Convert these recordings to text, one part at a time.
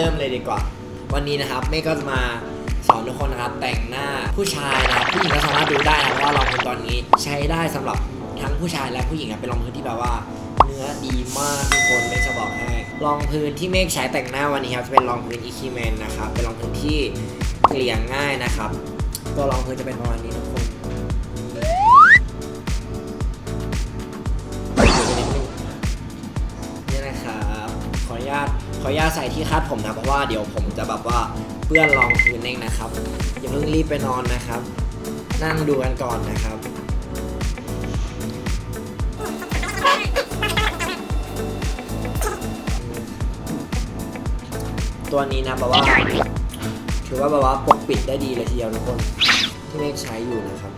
ริ่มเลยดีกว่า วันนี้นะครับเมฆก็จะมาสอนทุกคนนะครับ แต่งหน้าผู้ชายนะครับผู้หญิงก็สามารถดูได้นะว่ารองพื้นตอนนี้ใช้ได้สำหรับทั้งผู้ชายและผู้หญิงเป็นรองพื้นที่แบบว่า เนื้อดีมากทุกคนเมฆจะบอกให้รองพื้นที่เมฆใช้แต่งหน้าวันนี้ครับจะเป็นรองพื้นอีคิเมนนะครับเป็นรองพื้นที่เกลี่ยง่ายนะครับ ตัวรองพื้นจะเป็นประมาณนี้ทุก ขออนุญาตใส่ที่คาดผมนะเพราะว่าเดี๋ยวผมจะแบบว่าเปื้อนรองพื้นเองนะครับ อย่าเพิ่งรีบไปนอนนะครับ นั่งดูกันก่อนนะครับตัวนี้นะแบบว่าถือว่าแบบว่าปกปิดได้ดีเลยทีเดียวทุกคนที่เมฆใช้อยู่นะครับ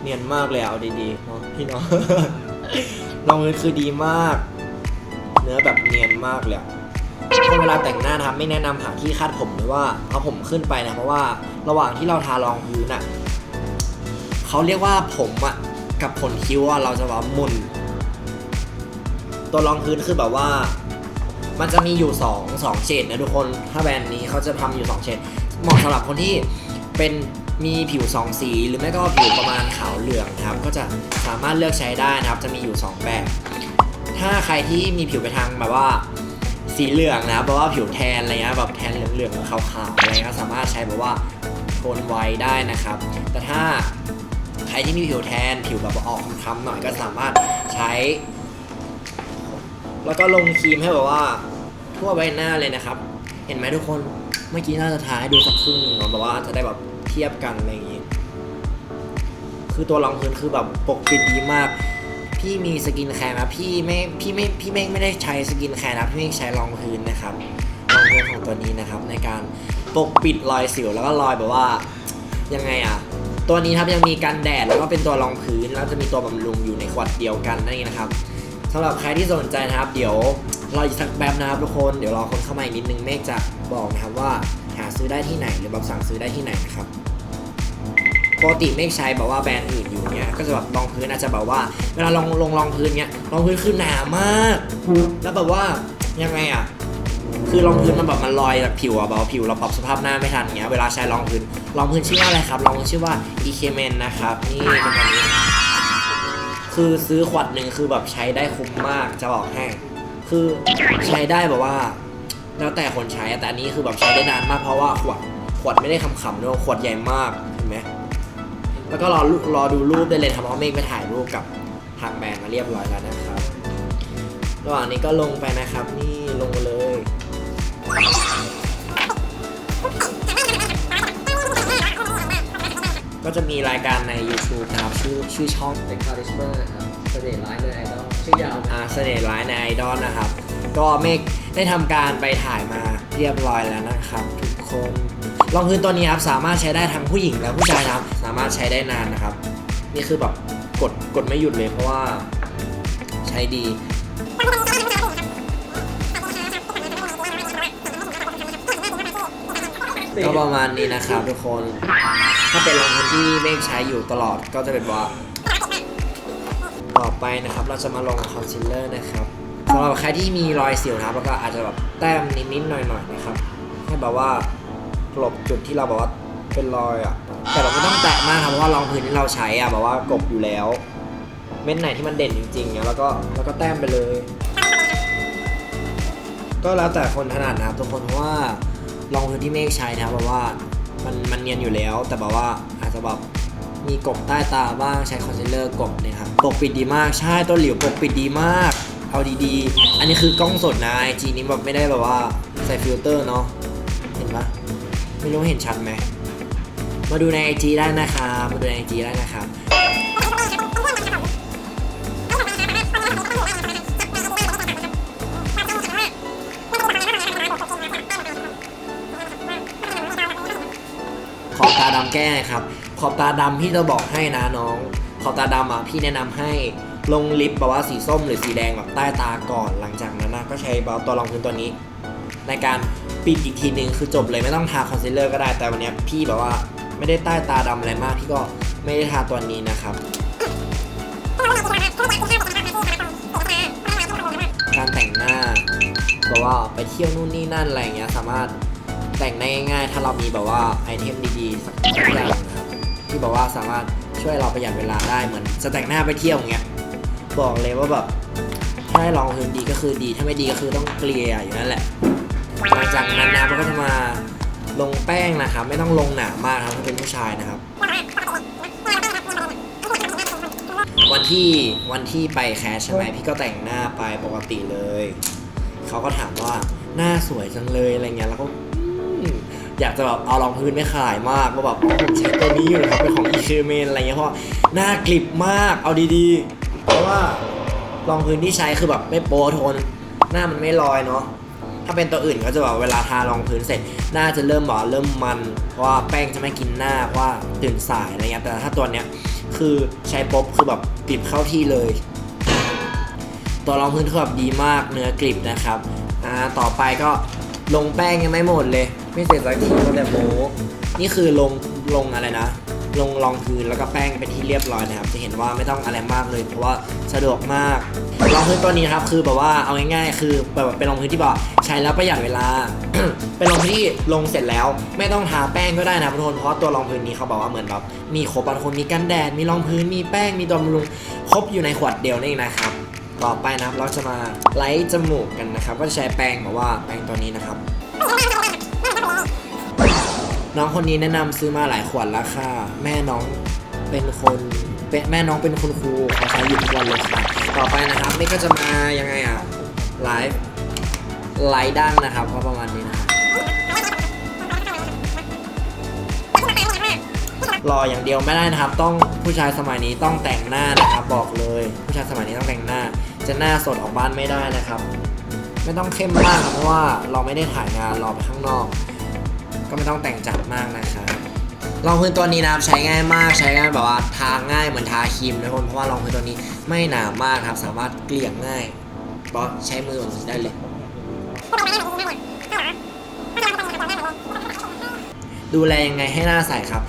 เนียนมากเลยเอาดีๆเนาะพี่เนาะลองเลยคือดีมาก นื้อแบบเนียนมากเลยอะเวลาแต่งหน้านะครับไม่แนะนำหาที่คาดผมหรือว่าเอาผมขึ้นไปนะเพราะว่าระหว่างที่เราทารองพื้นอะเขาเรียกว่าผมอะกับขนคิ้วอะเราจะแบบหมุน ตัวรองพื้นคือแบบว่า มันจะมีอยู่2 2เฉดนะทุกคนถ้าแบรนด์นี้เขาจะทำอยู่2เฉดเหมาะสำหรับคนที่เป็นมีผิว2สีหรือไม่ก็ผิวประมาณขาวเหลืองนะครับ ก็จะสามารถเลือกใช้ได้นะครับ จะมีอยู่ 2 แบบ ถ้าใครที่มีผิวไปทางแบบว่าสีเหลืองนะครับแบบว่าผิวแทนอะไรเงี้ยแบบแทนเหลืองๆขาวๆอะไรเงี้ยสามารถใช้แบบว่าโทนไวได้นะครับ แต่ถ้าใครที่มีผิวแทนผิวแบบว่าออกคล้ำๆหน่อยก็สามารถใช้ แล้วก็ลงครีมให้แบบว่า ทั่วใบหน้าเลยนะครับ เห็นไหมทุกคนเมื่อกี้น่าจะทาให้ดูสักครึ่งหนึ่งเนาะแบบว่าจะได้แบบเทียบกันอะไรอย่างงี้ คือตัวรองพื้นคือแบบปกปิดดีมาก พี่มีสกินแคร์นะพี่ไม่พี่ไม่พี่ไม่ไม่ได้ใช้สกินแคร์นะพี่ไม่ใช้รองพื้นนะครับรองพื้นของตัวนี้นะครับ ในการปกปิดรอยสิวแล้วก็รอยแบบว่ายังไงอะตัวนี้ครับยังมีกันแดดแล้วก็เป็นตัวรองพื้นแล้วจะมีตัวบำรุงอยู่ในขวดเดียวกันนั่นเองนะครับสำหรับใครที่สนใจนะครับ เดี๋ยวรออีกสักแป๊บนะครับทุกคนเดี๋ยวรอคนเข้ามาอีกนิดนึงเมฆจะบอกนะครับว่าหาซื้อได้ที่ไหนหรือแบบสั่งซื้อได้ที่ไหนนะครับ ปกติเมฆใช้แบบว่าแบรนด์อื่นอยู่เนี้ยก็จะแบบรองพื้นอาจจะแบบว่าเวลาลงลงรองพื้นเนี้ยรองพื้นคือหนามาก แล้วแบบว่ายังไงอะคือรองพื้นมันแบบมันลอยจากผิวอะแบบว่าผิวเราปรับสภาพหน้าไม่ทันเงี้ยเวลาใช้รองพื้นรองพื้นชื่อว่าอะไรครับรองพื้นชื่อว่า e k m e n นะครับนี่เป็นแบบนี้คือซื้อขวดหนึ่งคือแบบใช้ได้คุ้มมากจะบอกให้คือใช้ได้แบบว่า แล้วแต่คนใช้อะแต่อันนี้คือแบบใช้ได้นานมากเพราะว่าขวดขวดไม่ได้ขำๆด้วยขวดใหญ่มากเห็นไหม แล้วก็รอรูรอดูรูปได้เลยทำเพราะเมฆไปถ่ายรูปกับทางแบรนด์มาเรียบร้อยแล้วนะครับ ระหว่างนี้ก็ลงไปนะครับ นี่ลงมาเลย ก็จะมีรายการใน YouTube นะครับชื่อชื่อช่องเป็นคาริสมาครับเสน่ห์ร้ายในไอดอลชื่อยาวนะอาเสน่ห์ร้ายในไอดอลนะครับ ก็เมฆได้ทำการไปถ่ายมาเรียบร้อยแล้วนะครับ ทุกคน รองพื้นตัวนี้ครับสามารถใช้ได้ทั้งผู้หญิงและผู้ชายนะครับสามารถใช้ได้นานนะครับ นี่คือแบบกดกดไม่หยุดเลยเพราะว่าใช้ดีก็ประมาณนี้นะครับทุกคน ถ้าเป็นรองพื้นที่เมฆใช้อยู่ตลอดก็จะเป็นว่า ต่อไปนะครับเราจะมาลงคอนซีลเลอร์นะครับสำหรับใครที่มีรอยสิวนะครับแล้วก็อาจจะแบบแต้มนิดๆหน่อยๆนะครับให้แบบว่า ลบจุดที่เราแบบว่าเป็นรอยอะ แต่เราไม่ต้องแตะมากครับเพราะว่ารองพื้นที่เราใช้อะแบบว่ากบอยู่แล้ว เม็ดไหนที่มันเด่นจริงๆเนี่ยแล้วก็แล้วก็แต้มไปเลย ก็แล้วแต่คนถนัดนะครับทุกคนเพราะว่ารองพื้นที่เมฆใช้นะครับแบบว่ามันมันเนียนอยู่แล้ว แต่แบบว่าอาจจะแบบมีกบใต้ตาบ้างใช้คอนซีลเลอร์กบเนี่ยครับปกปิดดีมากใช่ตัวหลิวปกปิดดีมาก เอาดีๆ อันนี้คือกล้องสดนะไอจีนี้แบบไม่ได้แบบว่าใส่ฟิลเตอร์เนาะเห็นปะ ไม่รู้เห็นชัดไหม มาดูในไอจีได้นะครับ มาดูในไอจีได้นะครับ ขอบตาดำแก้น่อยครับ ขอบตาดำพี่จะบอกให้นะน้อง ขอบตาดำอะพี่แนะนำให้ลงลิปแบบว่าสีส้มหรือสีแดงแบบใต้ตาก่อน หลังจากนั้นนะก็ใช้แบบตัวรองพื้นตัวนี้ ในการปิดอีกทีนึงคือจบเลยไม่ต้องทาคอนซีลเลอร์ก็ได้แต่วันนี้พี่แบบว่าไม่ได้ใต้ตาดำอะไรมากพี่ก็ไม่ได้ทาตัวนี้นะครับการแต่งหน้าแบบว่าไปเที่ยวนู่นนี่นั่นอะไรอย่างเงี้ยสามารถแต่งได้ง่ายๆ ถ้าเรามีแบบว่าไอเทมดีๆสักอย่างนะครับที่แบบว่าสามารถช่วยเราประหยัดเวลาได้เหมือนจะแต่งหน้าไปเที่ยวอย่างเงี้ยบอกเลยว่าแบบถ้าให้ลองพื้นดีก็คือดีถ้าไม่ดีก็คือต้องเกลี่ยอยู่นั่นแหละ จากนั้นนะมันก็จะมาลงแป้งนะครับ ไม่ต้องลงหนามากครับถ้าเป็นผู้ชายนะครับ วันที่วันที่ไปแคชใช่ไหมพี่ก็แต่งหน้าไปปกติเลย เขาก็ถามว่าหน้าสวยจังเลยอะไรเงี้ยแล้วก็อยากจะแบบเอารองพื้นไม่ขายมากว่าแบบผมใช้ตัวนี้อยู่นะครับเป็นของอีเคเมนอะไรเงี้ยเพราะหน้ากลิบมากเอาดีๆ เพราะว่ารองพื้นที่ใช้คือแบบไม่โป๊โทน หน้ามันไม่ลอยเนาะ ถ้าเป็นตัวอื่นก็จะแบบเวลาทารองพื้นเสร็จหน้าจะเริ่มบอกเริ่มมันเพราะว่าแป้งจะไม่กินหน้าเพราะว่าตื่นสายอะไรเงี้ยแต่ถ้าตัวเนี้ยคือใช้ปุ๊บคือแบบกริบเข้าที่เลย ตัวรองพื้นคือแบบดีมากเนื้อกริบนะครับอ่าต่อไปก็ลงแป้งยังไม่หมดเลย ไม่เสร็จสักทีก็แต่โบนี่คือลง ลงอะไรนะ ลงรองพื้นแล้วก็แป้งเป็นที่เรียบร้อยนะครับ จะเห็นว่าไม่ต้องอะไรมากเลย เพราะว่าสะดวกมากรองพื้นตัวนี้นะครับคือแบบว่าเอาง่ายๆ คือแบบเป็นรองพื้นที่แบบใช้แล้วประหยัดเวลา เป็นรองพื้นที่ลงเสร็จแล้ว ไม่ต้องทาแป้งก็ได้นะทุกคนเพราะตัวรองพื้นนี้เขาบอกว่าเหมือนแบบมีครบบางคนมีกันแดดมีรองพื้นมีแป้งมีตัวบำรุงครบอยู่ในขวดเดียวนี่นะครับต่อไปนะครับเราจะมาไล่จมูกกันนะครับ ก็จะใช้แปรงแบบว่าแปรงตัวนี้นะครับ น้องคนนี้แนะนำซื้อมาหลายขวดแล้วค่ะ แม่น้องเป็นคนเป็นแม่น้องเป็นคุณครูเขาใช้อยู่ทุกวันเลยค่ะต่อไปนะครับ นี่ก็จะมายังไงอะไลฟ์ไลฟ์ดังนะครับก็ประมาณนี้นะครับ รออย่างเดียวไม่ได้นะครับ ต้องผู้ชายสมัยนี้ต้องแต่งหน้านะครับ บอกเลย ผู้ชายสมัยนี้ต้องแต่งหน้า จะหน้าสดออกบ้านไม่ได้นะครับ ไม่ต้องเข้มมากครับเพราะว่าเราไม่ได้ถ่ายงานเราไปข้างนอก ก็ไม่ต้องแต่งจัดมากนะครับรองพื้นตัวนี้นะครับใช้ง่ายมากใช้ง่ายแบบว่าทาง่ายเหมือนทาครีมนะทุกคนเพราะว่ารองพื้นตัวนี้ไม่หนามากครับ สามารถเกลี่ยง่ายก็ใช้มือแบบนี้ได้เลย ดูแลยังไงให้หน้าใสครับ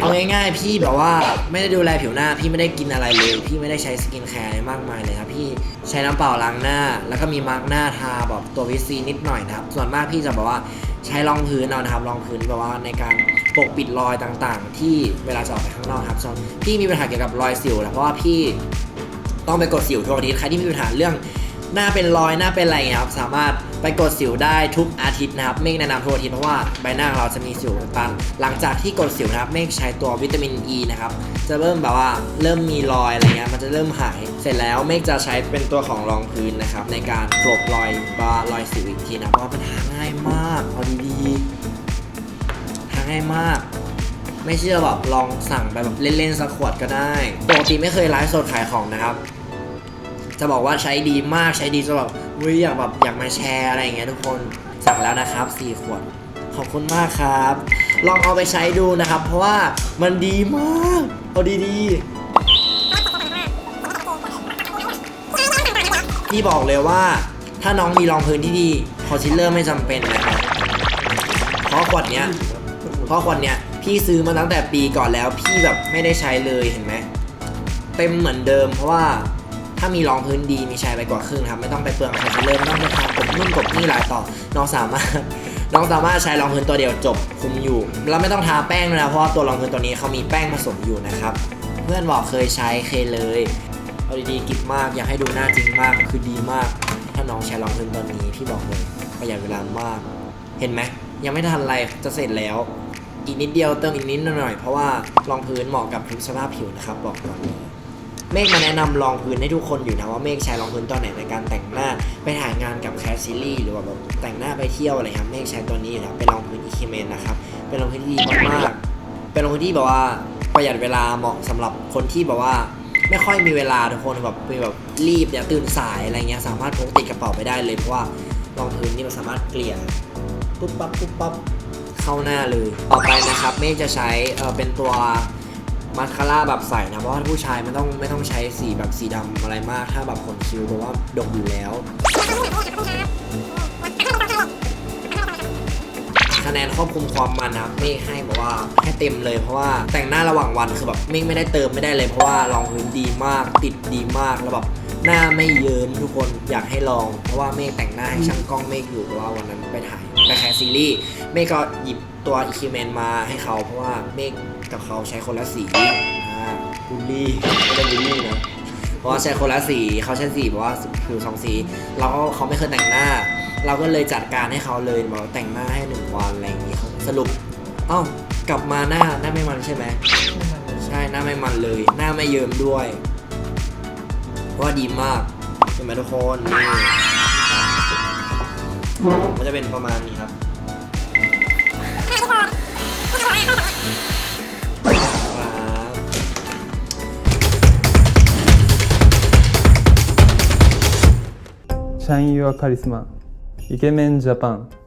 เอาง่ายๆ พี่แบบว่าไม่ได้ดูแลผิวหน้า พี่ไม่ได้กินอะไรเลย พี่ไม่ได้ใช้สกินแคร์อะไรมากมายเลยครับ พี่ใช้น้ำเปล่าล้างหน้า แล้วก็มีมาร์กหน้าทาแบบตัววิตซีนิดหน่อยนะครับ ส่วนมากพี่จะแบบว่าใช้รองพื้นเอานะครับรองพื้นแบบว่าในการปกปิดรอยต่างๆ ที่เวลาจะออกไปข้างนอกครับส่วนพี่มีปัญหาเกี่ยวกับรอยสิวนะเพราะว่าพี่ต้องไปกดสิวทุกอาทิตย์ใครที่มีปัญหาเรื่อง หน้าเป็นรอยหน้าเป็นอะไรอย่างเงี้ยครับสามารถไปกดสิวได้ทุกอาทิตย์นะครับเมฆแนะนำทุกอาทิตย์เพราะว่าใบหน้าเราจะมีสิวอุดตันหลังจากที่กดสิวนะครับเมฆใช้ตัววิตามินอ e ีนะครับจะเริ่มแบบว่าเริ่มมีรอยอะไรเงี้ยมันจะเริ่มหาย เสร็จแล้วเมฆจะใช้เป็นตัวของรองพื้นนะครับในการกลบรอยบารอยสิวอีกทีนะเพราะว่ามันหาง่ายมากเอาดีๆหาง่ายมากไม่เชื่อแบบลองสั่งไปแบบเล่นๆสักขวดก็ได้ ปกติไม่เคยไลฟ์สดขายของนะครับ จะบอกว่าใช้ดีมากใช้ดีจนแบบเฮ้ยอยากแบบอยากมาแชร์อะไรอย่างเงี้ยทุกคนสั่งแล้วนะครับ4ขวดขอบคุณมากครับ ลองเอาไปใช้ดูนะครับ เพราะว่ามันดีมากเอาดีๆพี่บอกเลยว่าถ้าน้องมีรองพื้นที่ดีคอนซีลเลอร์ไม่จำเป็นนะครับเพราะขวดเนี้ยเพราะขวดเนี้ยพี่ซื้อมาตั้งแต่ปีก่อนแล้ว พี่แบบไม่ได้ใช้เลยเห็นไหมเต็มเหมือนเดิมเพราะว่า ถ้ามีรองพื้นดีมีใช้ไปกว่าครึ่งครับไม่ต้องไปเปลืองคอนซีลเลอร์ไม่ต้องไปทากบนุ่นกบนี่หลายต่อ น้องสามารถน้องสามารถใช้รองพื้นตัวเดียวจบคุมอยู่แล้วไม่ต้องทาแป้งด้วยนะเพราะว่าตัวรองพื้นตัวนี้เขามีแป้งผสมอยู่นะครับ เพื่อนบอกเคยใช้เคยเลยเอาดีๆกิบมากอยากให้ดูหน้าจริงมากคือดีมาก ถ้าน้องใช้รองพื้นตัวนี้พี่บอกเลยประหยัดเวลามาก เห็นไหมยังไม่ทันไรจะเสร็จแล้ว อีกนิดเดียวเติมอีกนิดหน่อยเพราะว่ารองพื้นเหมาะกับทุกสภาพผิวนะครับบอกก่อนเลย เมฆมาแนะนำรองพื้นให้ทุกคนอยู่นะว่าเมฆใช้รองพื้นตัวไหนในการแต่งหน้าไปถ่ายงานกับแคสซิลี่หรือว่าแบบแต่งหน้าไปเที่ยวอะไรครับเมฆใช้ตัวนี้อยู่นะเป็นรองพื้นอีคิเมนนะครับเป็นรองพื้นที่ดีมากๆเป็นรองพื้นที่แบบว่าประหยัดเวลาเหมาะสำหรับคนที่แบบว่าไม่ค่อยมีเวลาทุกคนแบบมีแบบรีบอย่าตื่นสายอะไรเงี้ยสามารถพกติดกระเป๋าไปได้เลยเพราะว่ารองพื้นนี่มันสามารถเกลี่ยปุ๊บปั๊บปุ๊บปั๊บเข้าหน้าเลยต่อไปนะครับเมฆจะใช้เออเป็นตัว มาสคาร่าแบบใส่นะ เพราะว่าผู้ชายไม่ต้องไม่ต้องใช้สีแบบสีดำอะไรมาก ถ้าแบบขนคิ้วเพราะว่าดกอยู่แล้ว คะแนนควบคุมความมันนะครับเมฆให้แบบว่าให้เต็มเลยเพราะว่าแต่งหน้าระหว่างวันคือแบบเมฆไม่ได้เติมไม่ได้เลยเพราะว่ารองพื้นดีมาก ติดดีมากแล้วแบบหน้าไม่เยิ้มทุกคนอยากให้ลอง เพราะว่าเมฆแต่งหน้าให้ช่างกล้องเมฆอยู่เพราะว่าวันนั้นไปถ่ายไปแคสซีรีส์เมฆก็หยิบตัวอีคิเมนมาให้เขาเพราะว่าเมฆ กับเขาใช้คนละสีอ่าบูลลี่ไม่ได้บูลลี่นะเพราะว่าใช้คนละสีเขาใช้สีเพราะว่าผิวสองสีเราก็เขาไม่เคยแต่งหน้า เราก็เลยจัดการให้เขาเลยบอกว่าแต่งหน้าให้หนึ่งวันอะไรอย่างนี้เขาสรุปเอ้ากลับมาหน้าหน้าไม่มันใช่ไหมใช่หน้าไม่มันเลย หน้าไม่เยิ้มด้วยว่าดีมากเห็นไหมทุกคนนี่มันจะเป็นประมาณนี้ครับ シャイン・ユア・カリスマイケメンジャパン。